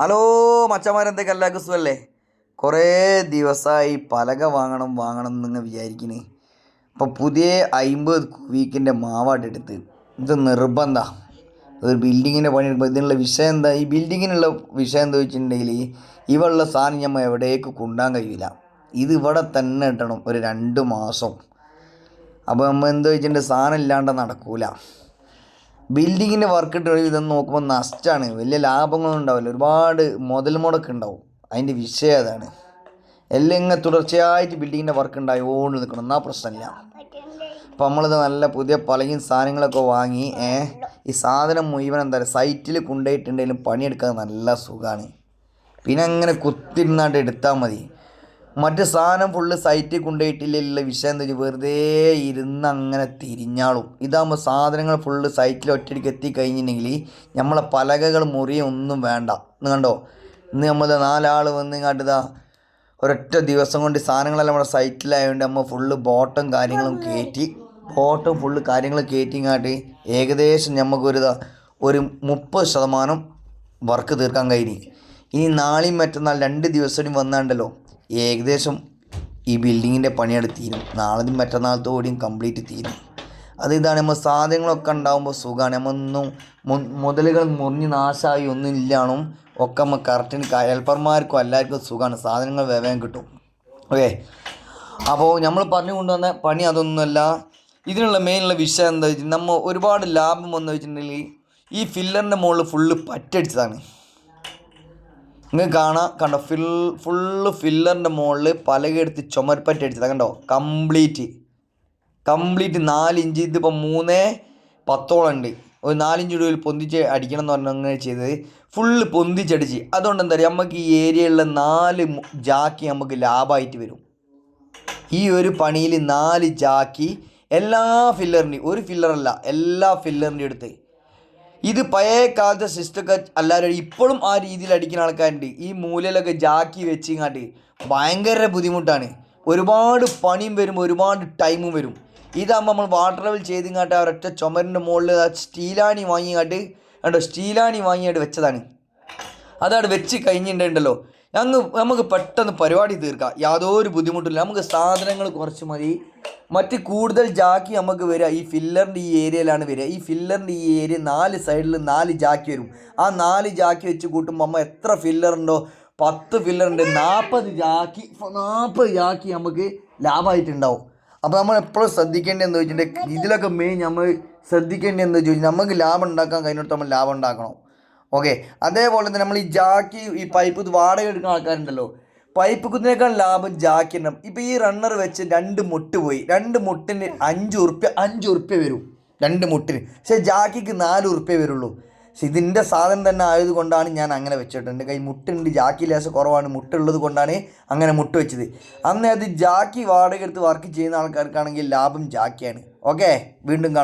Hello മച്ചന്മാരെന്തൊക്കെ? എല്ലാവർക്കും സുഖമല്ലേ കുറേ ദിവസമായി പലക വാങ്ങണം വാങ്ങണം എന്നിങ്ങ് വിചാരിക്കണേ. അപ്പോൾ പുതിയ അമ്പത് വീക്കിന്റെ മാവാട്ട് എടുത്ത്. ഇത് നിർബന്ധ. ഒരു ബിൽഡിങ്ങിന്റെ പണിയെടുക്കുമ്പോൾ ഇതിനുള്ള വിഷയം എന്താ? ഈ ബിൽഡിങ്ങിനുള്ള വിഷയം എന്താ വെച്ചിട്ടുണ്ടെങ്കിൽ ഇവളുള്ള സാധനം നമ്മൾ എവിടേക്ക് കൊണ്ടാൻ കഴിയില്ല ഇത് ഇവിടെ തന്നെ ഇട്ടണം ഒരു രണ്ട് മാസം. അപ്പോൾ നമ്മൾ എന്താ വെച്ചിട്ടുണ്ടെങ്കിൽ സാധനം ഇല്ലാണ്ട് നടക്കൂല. ബിൽഡിങ്ങിന്റെ വർക്ക് ഇട്ട് ഇതൊന്ന് നോക്കുമ്പോൾ നഷ്ടമാണ് വലിയ ലാഭങ്ങളൊന്നും ഉണ്ടാവില്ല. ഒരുപാട് മുതൽ മുടക്ക് ഉണ്ടാവും. അതിന്റെ വിഷയം അതാണ്. എല്ലാം ഇങ്ങനെ തുടർച്ചയായിട്ട് ബിൽഡിങ്ങിന്റെ വർക്ക് ഉണ്ടായി ഉണ്ടായോണ്ട് നിൽക്കണം. എന്നാൽ പ്രശ്നമില്ല. അപ്പോൾ നമ്മളിത് നല്ല പുതിയ പലകിയും സാധനങ്ങളൊക്കെ വാങ്ങി ഈ സാധനം മുഴുവൻ എന്താ പറയുക സൈറ്റിൽ കൊണ്ടുപോയിട്ടുണ്ടെങ്കിലും പണിയെടുക്കാൻ നല്ല സുഖമാണ് പിന്നെ അങ്ങനെ കുത്തിരുന്നാട്ട് എടുത്താൽ മതി. മറ്റ് സാധനം ഫുള്ള് സൈറ്റിൽ കൊണ്ടുപോയിട്ടില്ല വിഷയം എന്താ വെറുതെ ഇരുന്ന് അങ്ങനെ തിരിഞ്ഞാളും. ഇതാകുമ്പോൾ സാധനങ്ങൾ ഫുള്ള് സൈറ്റിൽ ഒറ്റയ്ക്ക് എത്തിക്കഴിഞ്ഞിട്ടുണ്ടെങ്കിൽ നമ്മളെ പലകകൾ മുറിയ ഒന്നും വേണ്ട. ഇന്ന് കണ്ടോ? ഇന്ന് നമ്മൾ നാലാൾ വന്ന് ഇങ്ങോട്ട് ഇതാ ഒരൊറ്റ ദിവസം കൊണ്ട് സാധനങ്ങളെല്ലാം നമ്മുടെ സൈറ്റിലായതുകൊണ്ട് നമ്മൾ ഫുള്ള് ബോട്ടം കാര്യങ്ങളും കയറ്റി ബോട്ടം ഫുള്ള് കാര്യങ്ങൾ കയറ്റി ഇങ്ങോട്ട് ഏകദേശം നമുക്കൊരു ഒരു മുപ്പത് ശതമാനം വർക്ക് തീർക്കാൻ കഴിഞ്ഞു. ഇനി നാളെയും മറ്റന്നാൾ രണ്ട് ദിവസം വന്നാണ്ടല്ലോ. ഏകദേശം ഈ ബിൽഡിങ്ങിന്റെ പണിയാണ് തീരും. നാളെയും മറ്റന്നാളത്തോടെയും കംപ്ലീറ്റ് തീരും. അത് ഇതാണ് നമ്മൾ സാധനങ്ങളൊക്കെ ഉണ്ടാകുമ്പോൾ സുഖമാണ്. നമ്മൊന്നും മുതലുകൾ മുറിഞ്ഞ് നാശമായി ഒന്നും ഇല്ലാണും ഒക്കെ നമ്മൾ കറക്റ്റിന് ഹെൽപ്പർമാർക്കും എല്ലാവർക്കും സുഖമാണ്. സാധനങ്ങൾ വേവേം കിട്ടും. ഓക്കെ അപ്പോൾ നമ്മൾ പറഞ്ഞു കൊണ്ടുവന്ന പണി അതൊന്നുമല്ല. ഇതിനുള്ള മെയിനുള്ള വിഷയം എന്താ വെച്ചാൽ നമ്മൾ ഒരുപാട് ലാഭം വന്നു വെച്ചിട്ടുണ്ടെങ്കിൽ ഈ ഫില്ലറിന്റെ മുകളിൽ ഫുള്ള് പറ്റടിച്ചതാണ്. നിങ്ങൾക്ക് കാണാം കണ്ടോ ഫിൽ ഫുള്ള് ഫില്ലറിന്റെ മുകളിൽ പലകെടുത്ത് ചുമരപ്പറ്റി അടിച്ചത് കണ്ടോ? കംപ്ലീറ്റ് കംപ്ലീറ്റ് നാല് ഇഞ്ച് ഇതിപ്പോൾ മൂന്നേ പത്തോളം ഉണ്ട്. ഒരു നാലിഞ്ച് രൂപയിൽ പൊന്തിച്ച് അടിക്കണം എന്ന് പറഞ്ഞാൽ അങ്ങനെ ചെയ്തത്. ഫുള്ള് പൊന്തിച്ചടിച്ച് അതുകൊണ്ട് എന്താ പറയുക നമുക്ക് ഈ ഏരിയയിലുള്ള നാല് ജാക്കി നമുക്ക് ലാഭമായിട്ട് വരും. ഈ ഒരു പണിയിൽ നാല് ജാക്കി എല്ലാ ഫില്ലറിന്റെയും ഒരു ഫില്ലറല്ല എല്ലാ ഫില്ലറിന്റെയും എടുത്ത്. ഇത് പഴയ കാലത്തെ സിസ്റ്റമൊക്കെ എല്ലാവരും ഇപ്പോഴും ആ രീതിയിൽ അടിക്കുന്ന ആൾക്കാരുണ്ട്. ഈ മൂലയിലൊക്കെ ജാക്കി വെച്ചിങ്ങാണ്ട് ഭയങ്കര ബുദ്ധിമുട്ടാണ്. ഒരുപാട് പണിയും വരും ഒരുപാട് ടൈമും വരും. ഇതാകുമ്പോൾ നമ്മൾ വാട്ടർ ലെവൽ ചെയ്തിങ്ങാട്ട് ആ ഒരൊറ്റ ചുമരിന്റെ മുകളിൽ സ്റ്റീലാണി വാങ്ങിങ്ങാട്ട് കണ്ടോ? സ്റ്റീലാണി വാങ്ങിയിട്ട് വെച്ചതാണ്. അതവിടെ വെച്ച് കഴിഞ്ഞിട്ടുണ്ടല്ലോ. ഞങ്ങൾ നമുക്ക് പെട്ടെന്ന് പരിപാടി തീർക്കാം. യാതൊരു ബുദ്ധിമുട്ടില്ല നമുക്ക് സാധനങ്ങൾ കുറച്ച് മതി. മറ്റ് കൂടുതൽ ജാക്കി നമുക്ക് വരിക. ഈ ഫില്ലറിന്റെ ഈ ഏരിയയിലാണ് വരിക. ഈ ഫില്ലറിന്റെ ഈ ഏരിയ നാല് സൈഡിൽ നാല് ജാക്കി വരും. ആ നാല് ജാക്കി വെച്ച് കൂട്ടുമ്പോൾ നമ്മൾ എത്ര ഫില്ലറുണ്ടോ പത്ത് ഫില്ലറുണ്ട് നാൽപ്പത് ജാക്കി നാൽപ്പത് ജാക്കി നമുക്ക് ലാഭമായിട്ടുണ്ടാവും അപ്പോൾ നമ്മൾ എപ്പോഴും ശ്രദ്ധിക്കേണ്ടതെന്ന് ചോദിച്ചിട്ടുണ്ടെങ്കിൽ ഇതിലൊക്കെ മെയിൻ നമ്മൾ ശ്രദ്ധിക്കേണ്ടതെന്ന് ചോദിച്ചാൽ നമുക്ക് ലാഭം ഉണ്ടാക്കാൻ കഴിഞ്ഞിടത്ത് നമ്മൾ ലാഭം ഉണ്ടാക്കണം. ഓക്കെ അതേപോലെ തന്നെ നമ്മൾ ഈ ജാക്കി ഈ പൈപ്പ് വാടക എടുക്കുന്ന ആൾക്കാരുണ്ടല്ലോ. പൈപ്പ് കുത്തിനേക്കാൾ ലാഭം ജാക്കി ഉണ്ടാവും ഇപ്പോൾ ഈ റണ്ണർ വെച്ച് രണ്ട് മുട്ട് പോയി. രണ്ട് മുട്ടിന് അഞ്ച് ഉറുപ്പ്യ അഞ്ച് ഉറുപ്പ്യ വരും. രണ്ട് മുട്ടിന്. പക്ഷേ ജാക്കിക്ക് നാല് ഉറുപ്പ്യ വരുള്ളൂ. പക്ഷെ ഇതിന്റെ സാധനം തന്നെ ആയതുകൊണ്ടാണ് ഞാൻ അങ്ങനെ വെച്ചിട്ടുണ്ട്. എന്റെ കൈ മുട്ടുണ്ട് ജാക്കി ലേശം കുറവാണ്. മുട്ടുള്ളത് കൊണ്ടാണ് അങ്ങനെ മുട്ട് വെച്ചത്. അന്നേ അത് ജാക്കി വാടക എടുത്ത് വർക്ക് ചെയ്യുന്ന ആൾക്കാർക്കാണെങ്കിൽ ലാഭം ജാക്കിയാണ്. ഓക്കെ വീണ്ടും കാണാം.